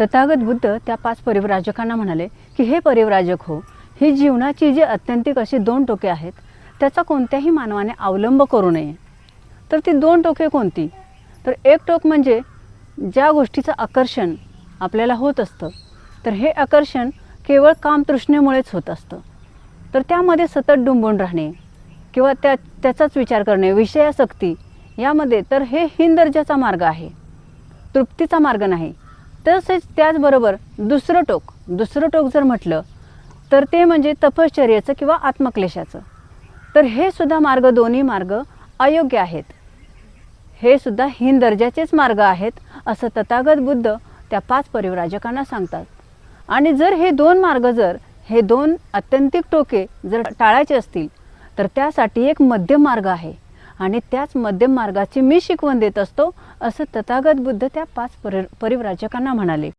तथागत बुद्ध त्या पाच परिवराजकांना म्हणाले की हे परिवराजक हो ही जीवनाची जी अत्यंतिक अशी दोन टोके आहेत त्याचा कोणत्याही मानवाने अवलंब करू नये. तर ती दोन टोके कोणती? तर एक टोक म्हणजे ज्या गोष्टीचं आकर्षण आपल्याला होत असतं तर हे आकर्षण केवळ कामतृष्णेमुळेच होत असतं. तर त्यामध्ये सतत डुंबून राहणे किंवा त्या त्याचाच विचार करणे विषयासक्ती यामध्ये तर हे हीन दर्जाचा मार्ग आहे. तृप्तीचा मार्ग नाही तसेच त्याचबरोबर दुसरं टोक दुसरं टोक जर म्हटलं तर ते म्हणजे तपश्चर्याचं किंवा आत्मक्लेशाचं. तर हे सुद्धा मार्ग दोन्ही मार्ग अयोग्य आहेत. हे सुद्धा हीन दर्जाचेच मार्ग आहेत असं तथागत बुद्ध त्या पाच परिवराजकांना सांगतात. आणि जर हे दोन मार्ग जर हे दोन अत्यंतिक टोके जर टाळायचे असतील तर त्यासाठी एक मध्यम मार्ग आहे. आणि त्याच मध्यम मार्गाची मी शिकवण देत असतो असं तथागत बुद्ध त्या पाच परि परिव्राजकांना म्हणाले.